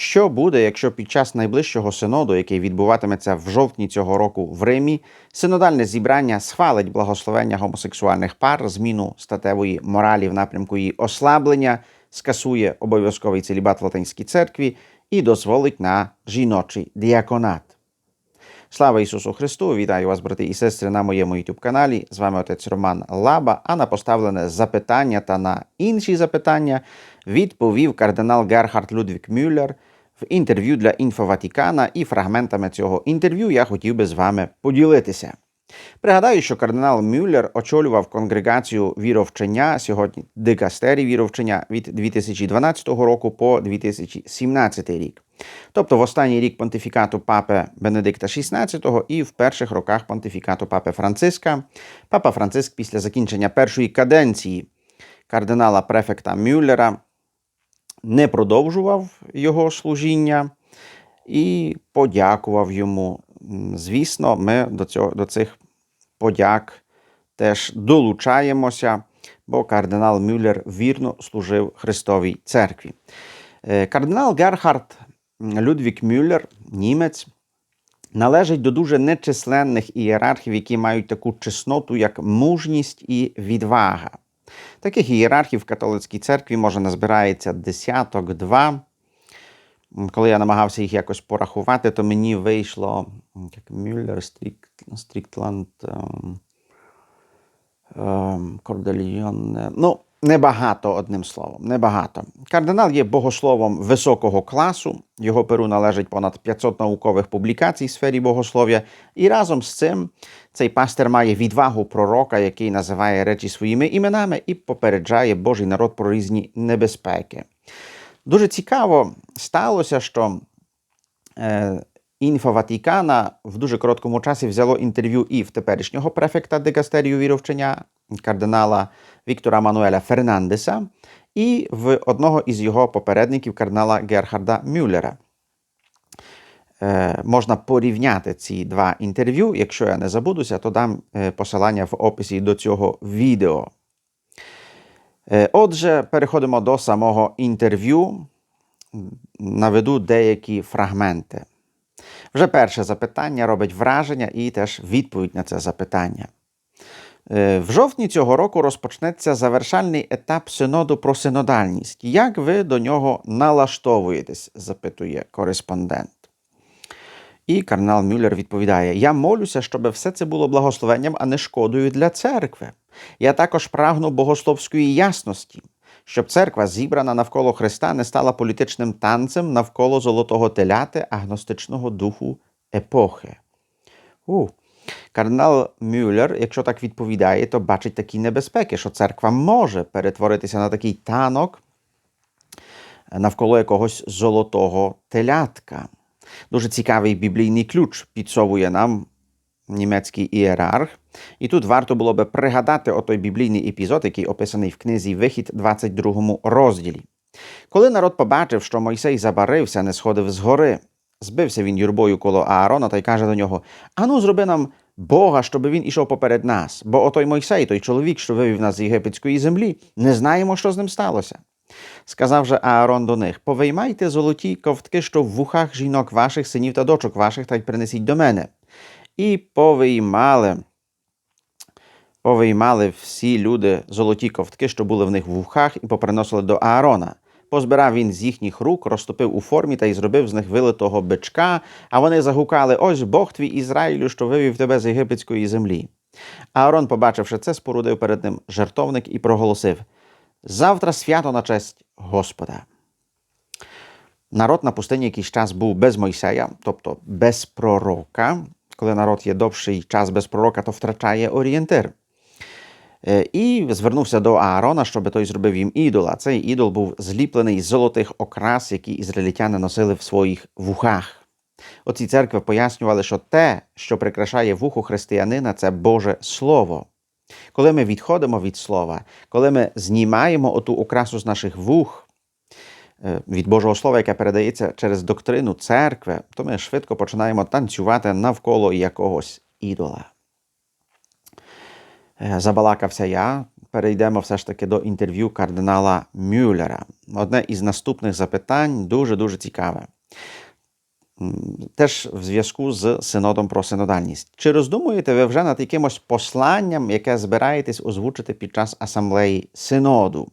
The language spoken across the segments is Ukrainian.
Що буде, якщо під час найближчого синоду, який відбуватиметься в жовтні цього року в Римі, синодальне зібрання схвалить благословення гомосексуальних пар, зміну статевої моралі в напрямку її ослаблення, скасує обов'язковий целібат в Латинській церкві і дозволить на жіночий діаконат? Слава Ісусу Христу! Вітаю вас, брати і сестри, на моєму youtube каналі. З вами отець Роман Лаба. А на поставлене запитання та на інші запитання відповів кардинал Герхард Людвік Мюллер в інтерв'ю для Інфоватікана, і фрагментами цього інтерв'ю я хотів би з вами поділитися. Пригадаю, що кардинал Мюллер очолював конгрегацію віровчення сьогодні дикастері віровчення від 2012 року по 2017 рік. Тобто в останній рік понтифікату папи Бенедикта XVI і в перших роках понтифікату папи Франциска. Папа Франциск після закінчення першої каденції кардинала префекта Мюллера не продовжував його служіння і подякував йому. Звісно, ми до, цього, до цих подяк теж долучаємося, бо кардинал Мюллер вірно служив Христовій церкві. Е, Кардинал Герхард Людвік Мюллер, німець, належить до дуже нечисленних ієрархів, які мають таку чесноту, як мужність і відвага. Таких ієрархів в католицькій церкві може назбирається десяток, два. Коли я намагався їх якось порахувати, то мені вийшло як Мюллер, Стрік, Стріктланд, ем, ем, Кордельйон. Ну, небагато, одним словом, небагато. Кардинал є богословом високого класу. Його перу належить понад 500 наукових публікацій в сфері богослов'я. І разом з цим цей пастир має відвагу пророка, який називає речі своїми іменами і попереджає Божий народ про різні небезпеки. Дуже цікаво сталося, що Інфо Ватікана в дуже короткому часі взяло інтерв'ю і в теперішнього префекта дикастерію віровчення кардинала Віктора Мануеля Фернандеса, і в одного із його попередників кардинала Герхарда Мюллера. Е, можна порівняти ці два інтерв'ю. Якщо я не забудуся, то дам е, посилання в описі до цього відео. Е, Отже, переходимо до самого інтерв'ю. Наведу деякі фрагменти. Вже перше запитання робить враження і теж відповідь на це запитання. Е, В жовтні цього року розпочнеться завершальний етап синоду про синодальність. Як ви до нього налаштовуєтесь? запитує кореспондент. І кардинал Мюллер відповідає: Я молюся, щоб все це було благословенням, а не шкодою для церкви. Я також прагну богословської ясності, щоб церква, зібрана навколо Христа, не стала політичним танцем навколо золотого теляти агностичного духу епохи. У. Кардинал Мюллер, якщо так відповідає, то бачить такі небезпеки, що церква може перетворитися на такий танок навколо якогось золотого телятка. Дуже цікавий біблійний ключ підсовує нам німецький ієрарх. І тут варто було би пригадати отой біблійний епізод, який описаний в книзі Вихід, 22 розділі. Коли народ побачив, що Мойсей забарився, не сходив з гори, збився він юрбою коло Аарона та й каже до нього: Ану, зроби нам Бога, щоб він ішов поперед нас, бо отой Мойсей, той чоловік, що вивів нас з єгипетської землі, не знаємо, що з ним сталося. Сказав же Аарон до них: Повиймайте золоті ковтки, що в вухах жінок ваших, синів та дочок ваших, та й принесіть до мене. І повиймали, повиймали всі люди золоті ковтки, що були в них в вухах, і поприносили до Аарона. Позбирав він з їхніх рук, розтопив у формі та й зробив з них вилитого бичка, а вони загукали: Ось Бог твій Ізраїлю, що вивів тебе з єгипетської землі. Аарон, побачивши це, спорудив перед ним жертовник і проголосив: Завтра свято на честь Господа. Народ на пустині якийсь час був без Мойсея, тобто без пророка. Коли народ є довший час без пророка, то втрачає орієнтир. Е, І звернувся до Аарона, щоб той зробив їм ідола. Цей ідол був зліплений з золотих окрас, які ізраїльтяни носили в своїх вухах. Оці церкви пояснювали, що те, що прикрашає вухо християнина, це Боже Слово. Коли ми відходимо від слова, коли ми знімаємо оту окрасу з наших вух е, від Божого Слова, яке передається через доктрину церкви, то ми швидко починаємо танцювати навколо якогось ідола. Е, Забалакався я, перейдемо все ж таки до інтерв'ю кардинала Мюллера. Одне із наступних запитань дуже-дуже цікаве. Теж в зв'язку з синодом про синодальність. Чи роздумуєте ви вже над якимось посланням, яке збираєтесь озвучити під час асамблеї синоду?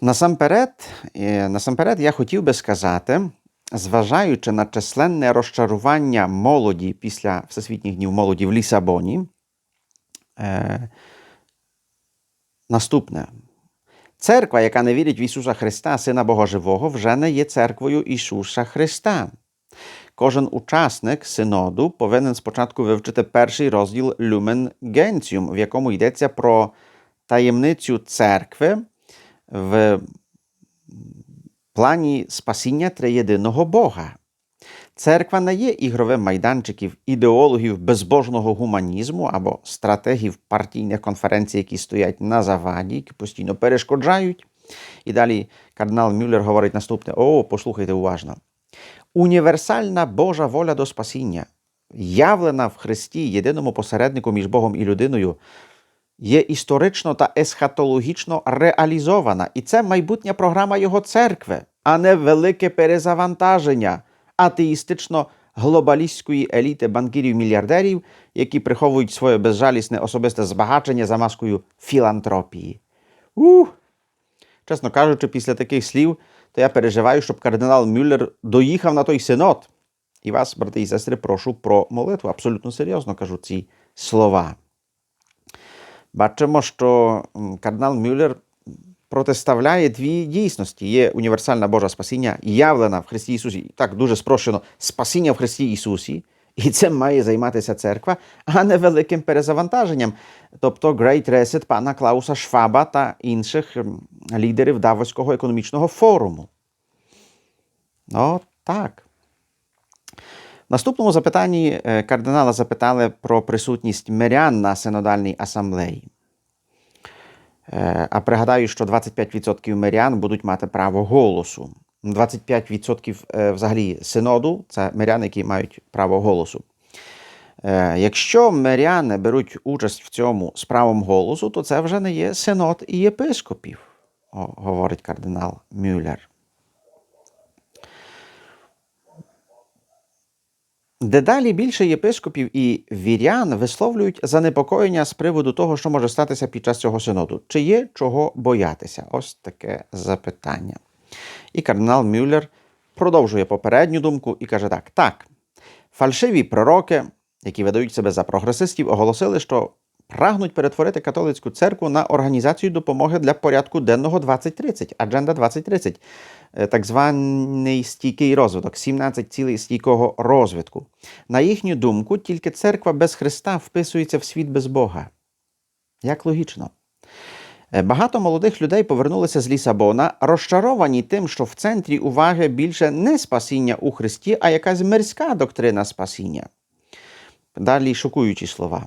Насамперед, е, насамперед, я хотів би сказати, зважаючи на численне розчарування молоді після Всесвітніх днів молоді в Лісабоні, е, наступне. Церква, яка не вірить в Ісуса Христа, Сина Бога Живого, вже не є церквою Ісуса Христа. Кожен учасник синоду повинен спочатку вивчити перший розділ Lumen Gentium, в якому йдеться про таємницю церкви в плані спасіння триєдиного Бога. Церква не є ігровим майданчиків ідеологів безбожного гуманізму або стратегів партійних конференцій, які стоять на заваді, які постійно перешкоджають. І далі кардинал Мюллер говорить наступне: О, послухайте уважно. Універсальна Божа воля до спасіння, явлена в Христі, єдиному посереднику між Богом і людиною, є історично та есхатологічно реалізована. І це майбутня програма його церкви, а не велике перезавантаження атеїстично глобалістської еліти банкірів-мільярдерів, які приховують своє безжалісне особисте збагачення за маскою філантропії. Ух! Чесно кажучи, після таких слів, то я переживаю, щоб кардинал Мюллер доїхав на той синод. І вас, брати і сестри, прошу про молитву. Абсолютно серйозно кажу ці слова. Бачимо, що кардинал Мюллер протиставляє дві дійсності. Є універсальна Божа спасіння, явлена в Христі Ісусі. Так дуже спрощено спасіння в Христі Ісусі. І цим має займатися церква, а не великим перезавантаженням. Тобто Great Reset пана Клауса Шваба та інших лідерів Давоського економічного форуму. Ну, так. В наступному запитанні е, кардинала запитали про присутність мирян на синодальній асамблеї. Е, А пригадаю, що 25% мирян будуть мати право голосу. 25% е, взагалі синоду це миряни, які мають право голосу. Е, Якщо миряни беруть участь в цьому з правом голосу, то це вже не є синод і єпископів, говорить кардинал Мюллер. Дедалі більше єпископів і вірян висловлюють занепокоєння з приводу того, що може статися під час цього синоду. Чи є чого боятися? Ось таке запитання. І кардинал Мюллер продовжує попередню думку і каже так: так, фальшиві пророки, які видають себе за прогресистів, оголосили, що прагнуть перетворити католицьку церкву на організацію допомоги для порядку денного 2030, Адженда 2030, е, так званий стійкий розвиток, 17 цілей стійкого розвитку. На їхню думку, тільки церква без Христа вписується в світ без Бога. Як логічно. Е, Багато молодих людей повернулися з Лісабона, розчаровані тим, що в центрі уваги більше не спасіння у Христі, а якась мирська доктрина спасіння. Далі шокуючі слова.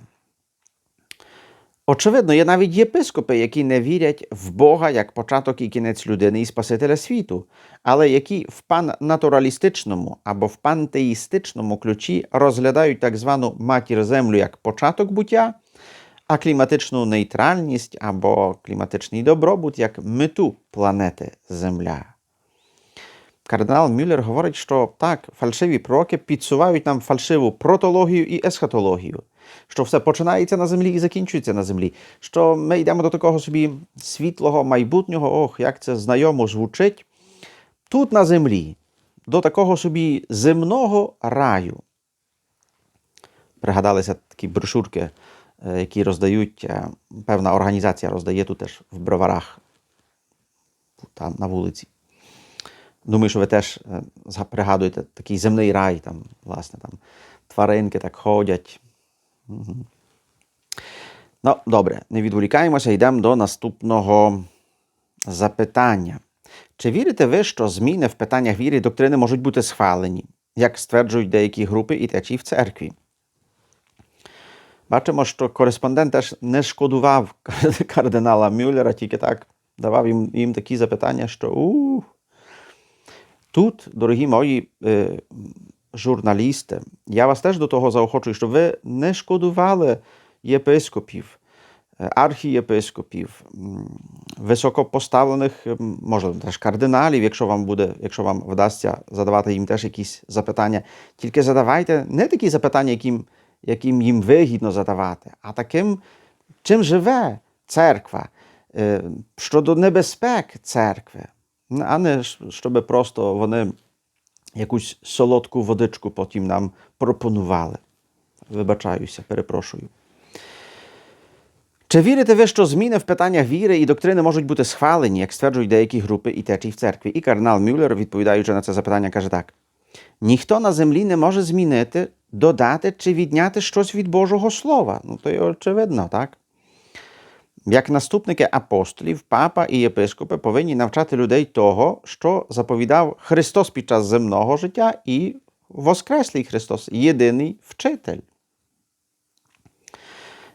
Очевидно, є навіть єпископи, які не вірять в Бога як початок і кінець людини і Спасителя світу, але які в паннатуралістичному або в пантеїстичному ключі розглядають так звану матір землю як початок буття, а кліматичну нейтральність або кліматичний добробут як мету планети Земля. Кардинал Мюллер говорить, що так, фальшиві пророки підсувають нам фальшиву протологію і есхатологію, що все починається на землі і закінчується на землі, що ми йдемо до такого собі світлого майбутнього, ох, як це знайомо звучить, тут на землі, до такого собі земного раю. Пригадалися такі брошурки, е, які роздають, е, певна організація роздає тут теж в броварах, там на вулиці. Думаю, що ви теж е, пригадуєте такий земний рай, там, власне, там тваринки так ходять. Ну, добре, не відволікаємося, йдемо до наступного запитання. Чи вірите ви, що зміни в питаннях віри і доктрини можуть бути схвалені, як стверджують деякі групи і течії в церкві? Бачимо, що кореспондент теж не шкодував кардинала Мюллера, тільки так давав їм, їм такі запитання, що ух. Тут, дорогі мої е, журналісти, я вас теж до того заохочую, щоб ви не шкодували єпископів, е, архієпископів, високопоставлених, м, можливо, теж кардиналів, якщо вам буде, якщо вам вдасться задавати їм теж якісь запитання. Тільки задавайте не такі запитання, яким, яким їм вигідно задавати, а таким, чим живе церква, е, щодо небезпек церкви, а не щоб просто вони якусь солодку водичку потім нам пропонували. Вибачаюся, перепрошую. Чи вірите ви, що зміни в питаннях віри і доктрини можуть бути схвалені, як стверджують деякі групи і течії в церкві? І кардинал Мюллер, відповідаючи на це запитання, каже так: ніхто на землі не може змінити, додати чи відняти щось від Божого Слова. Ну, то є очевидно, так? Як наступники апостолів, папа і єпископи повинні навчати людей того, що заповідав Христос під час земного життя і Воскреслий Христос, єдиний вчитель.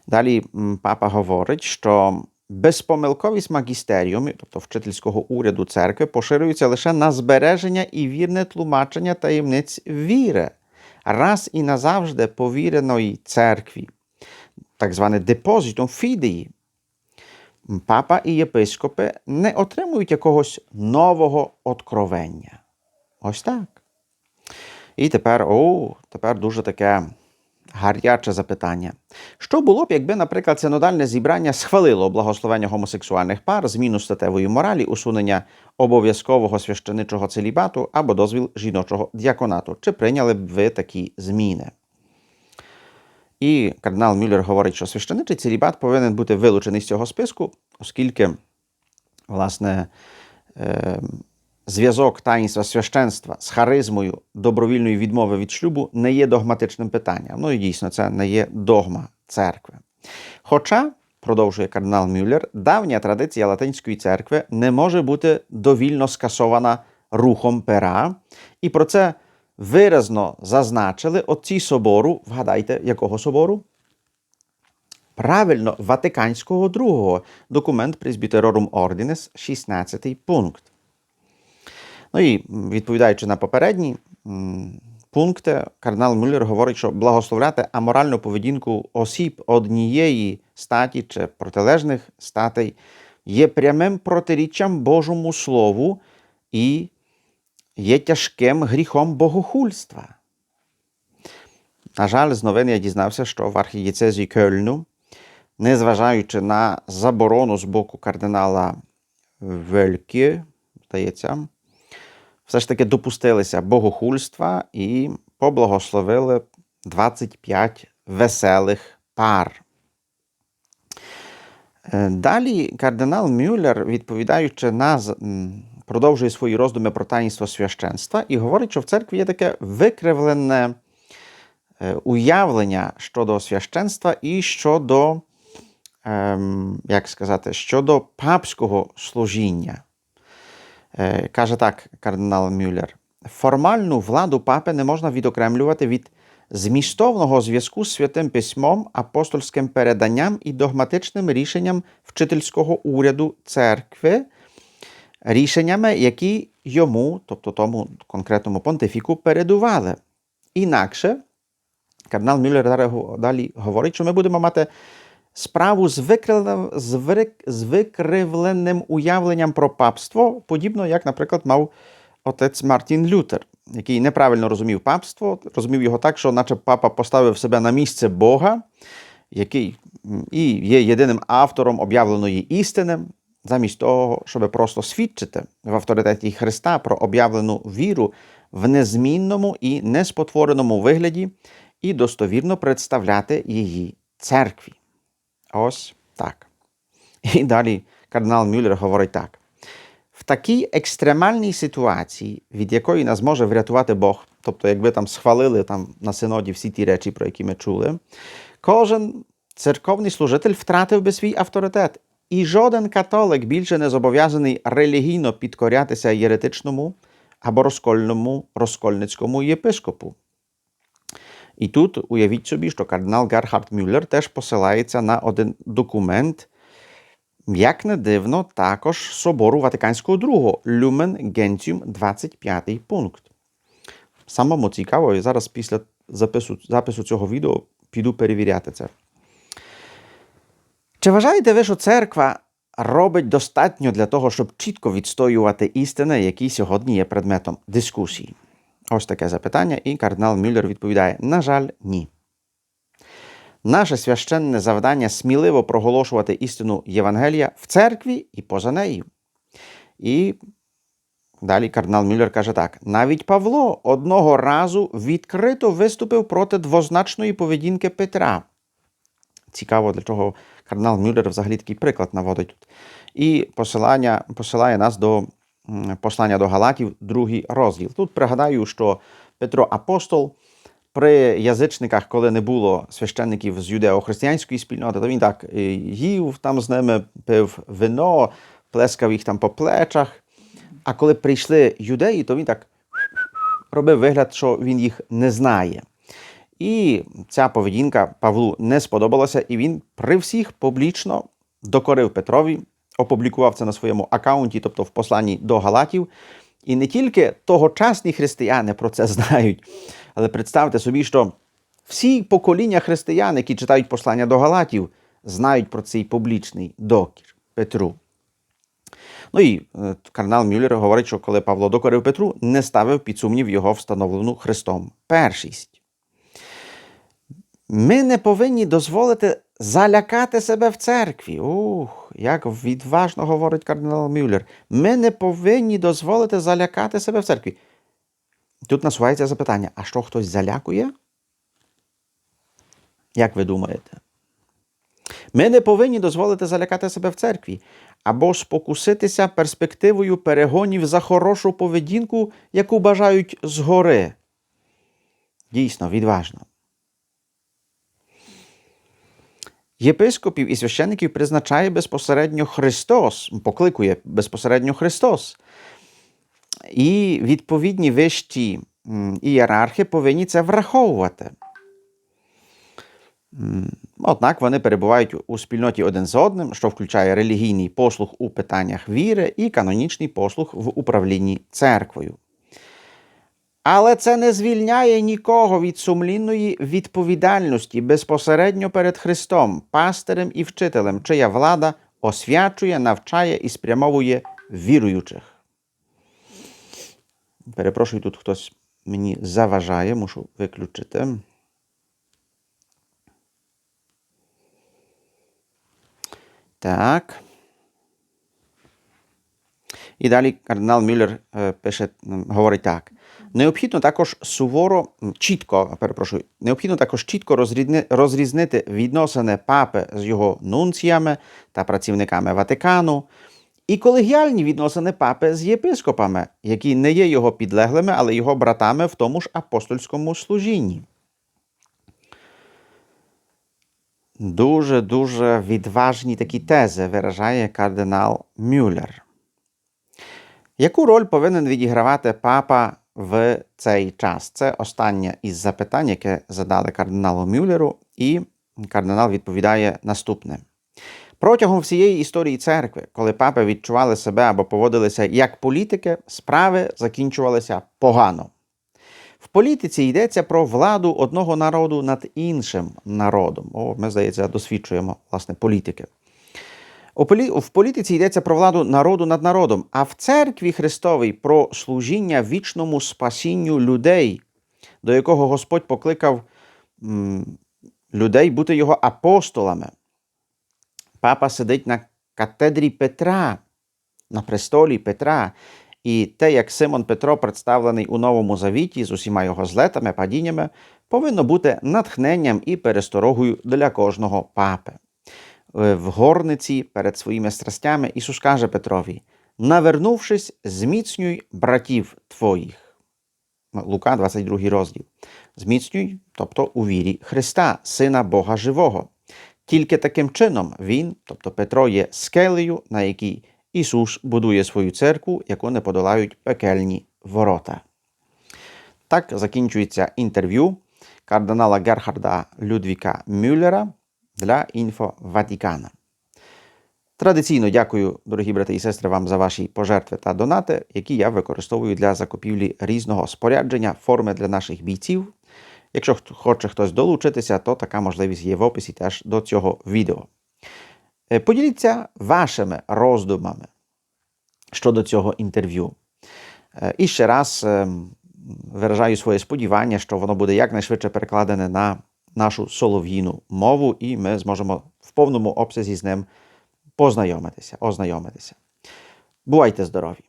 Далі папа говорить, що безпомилковість магістеріуму, тобто вчительського уряду церкви, поширюється лише на збереження і вірне тлумачення таємниць віри, раз і назавжди повіреної церкві, так зване депозитом фідеї. Папа і єпископи не отримують якогось нового откровення. Ось так. І тепер, о, тепер дуже таке гаряче запитання. Що було б, якби, наприклад, синодальне зібрання схвалило благословення гомосексуальних пар, зміну статевої моралі, усунення обов'язкового священичого целібату або дозвіл жіночого діаконату? Чи прийняли б ви такі зміни? І кардинал Мюллер говорить, що священичий целібат повинен бути вилучений з цього списку, оскільки, власне, е, зв'язок таїнства священства з харизмою добровільної відмови від шлюбу не є догматичним питанням. Ну і дійсно, це не є догма церкви. Хоча, продовжує кардинал Мюллер, давня традиція Латинської церкви не може бути довільно скасована рухом пера, і про це виразно зазначили отці собору, вгадайте, якого собору? Правильно, Ватиканського другого, документ Presbyterorum Ordinis, 16 пункт. Ну і відповідаючи на попередні пункти, кардинал Мюллер говорить, що благословляти аморальну поведінку осіб однієї статі чи протилежних статей є прямим протиріччям Божому Слову і є тяжким гріхом богохульства. На жаль, з новин я дізнався, що в архієцезі Кельну, незважаючи на заборону з боку кардинала Велькі, здається, все ж таки допустилися богохульства і поблагословили 25 веселих пар. Е, Далі кардинал Мюллер, відповідаючи на продовжує свої роздуми про таїнство священства і говорить, що в церкві є таке викривлене е, уявлення щодо священства і щодо, ем, як сказати, щодо папського служіння. Е, Каже так кардинал Мюллер: формальну владу папи не можна відокремлювати від змістовного зв'язку з святим письмом, апостольським переданням і догматичним рішенням вчительського уряду церкви, рішеннями, які йому, тобто тому конкретному понтифіку, передували. Інакше, кардинал Мюллер далі- говорить, що ми будемо мати справу з викривленим, з вирик- з викривленим уявленням про папство, подібно як, наприклад, мав отець Мартін Лютер, який неправильно розумів папство, розумів його так, що, наче папа поставив себе на місце Бога, який і є єдиним автором об'явленої істини, замість того, щоб просто свідчити в авторитеті Христа про об'явлену віру в незмінному і неспотвореному вигляді і достовірно представляти її церкві. Ось так. І далі кардинал Мюллер говорить так: в такій екстремальній ситуації, від якої нас може врятувати Бог, тобто, якби там схвалили там на синоді всі ті речі, про які ми чули, кожен церковний служитель втратив би свій авторитет. І жоден католик більше не зобов'язаний релігійно підкорятися єретичному або розкольному розкольницькому єпископу. І тут уявіть собі, що кардинал Герхард Мюллер теж посилається на один документ, як не дивно, також Собору Ватиканського II, Lumen Gentium 25 пункт. Самому цікаво, і зараз після запису, запису цього відео піду перевіряти це. Чи вважаєте ви, що церква робить достатньо для того, щоб чітко відстоювати істини, які сьогодні є предметом дискусії? Ось таке запитання, і кардинал Мюллер відповідає: на жаль, ні. Наше священне завдання сміливо проголошувати істину Євангелія в церкві і поза нею. І далі кардинал Мюллер каже так: навіть Павло одного разу відкрито виступив проти двозначної поведінки Петра. Цікаво, для чого кардинал Мюллер взагалі такий приклад наводить тут. І посилання, посилає нас до послання до Галатів, другий розділ. Тут пригадаю, що Петро Апостол при язичниках, коли не було священників з юдео-християнської спільноти, то він так е, їв там з ними, пив вино, плескав їх там по плечах. А коли прийшли юдеї, то він так робив вигляд, що він їх не знає. І ця поведінка Павлу не сподобалася, і він при всіх публічно докорив Петрові, опублікував це на своєму аккаунті, тобто в посланні до Галатів. І не тільки тогочасні християни про це знають, але представте собі, що всі покоління християн, які читають послання до Галатів, знають про цей публічний докір Петру. Ну і е, кардинал Мюллер говорить, що коли Павло докорив Петру, не ставив під сумнів його встановлену Христом першість. Ми не повинні дозволити залякати себе в церкві. Ух, як відважно говорить кардинал Мюллер. Ми не повинні дозволити залякати себе в церкві. Тут насувається запитання: а що хтось залякує? Як ви думаєте? Ми не повинні дозволити залякати себе в церкві або спокуситися перспективою перегонів за хорошу поведінку, яку бажають згори. Дійсно, відважно. Єпископів і священиків призначає безпосередньо Христос, покликує безпосередньо Христос. І відповідні вищі ієрархи повинні це враховувати. Однак вони перебувають у спільноті один з одним, що включає релігійний послуг у питаннях віри і канонічний послуг в управлінні церквою. Але це не звільняє нікого від сумлінної відповідальності безпосередньо перед Христом, пастирем і вчителем, чия влада освячує, навчає і спрямовує віруючих. Перепрошую, тут хтось мені заважає, мушу виключити. Так. І далі кардинал Мюллер е, пише, говорить так. Необхідно також суворо, чітко, перепрошую, необхідно також чітко розрізни- розрізнити відносини папи з його нунціями та працівниками Ватикану і колегіальні відносини папи з єпископами, які не є його підлеглими, але його братами в тому ж апостольському служінні. Дуже дуже відважні такі тези виражає кардинал Мюллер. Яку роль повинен відігравати папа в цей час? Це останнє із запитань, яке задали кардиналу Мюллеру, і кардинал відповідає наступне. Протягом всієї історії церкви, коли папи відчували себе або поводилися як політики, справи закінчувалися погано. В політиці йдеться про владу одного народу над іншим народом. О, ми, здається, досвідчуємо власне політики. В політиці йдеться про владу народу над народом, а в церкві Христовій про служіння вічному спасінню людей, до якого Господь покликав людей бути його апостолами. Папа сидить на катедрі Петра, на престолі Петра. І те, як Симон Петро представлений у Новому Завіті з усіма його злетами, падіннями, повинно бути натхненням і пересторогою для кожного папи. Е, В горниці перед своїми страстями Ісус каже Петрові: навернувшись, зміцнюй братів твоїх. Лука, 22 розділ. Зміцнюй, тобто у вірі Христа, Сина Бога Живого. Тільки таким чином Він, тобто Петро, є скелею, на якій Ісус будує свою церкву, яку не подолають пекельні ворота. Так закінчується інтерв'ю кардинала Герхарда Людвіка Мюллера для інфо Ватікана. Традиційно дякую, дорогі брати і сестри, вам за ваші пожертви та донати, які я використовую для закупівлі різного спорядження, форми для наших бійців. Якщо хоче хтось долучитися, то така можливість є в описі теж до цього відео. Е, Поділіться вашими роздумами щодо цього інтерв'ю. Е, І ще раз е, виражаю своє сподівання, що воно буде якнайшвидше перекладене на нашу солов'їну мову, і ми зможемо в повному обсязі з ним познайомитися, ознайомитися. Бувайте здорові!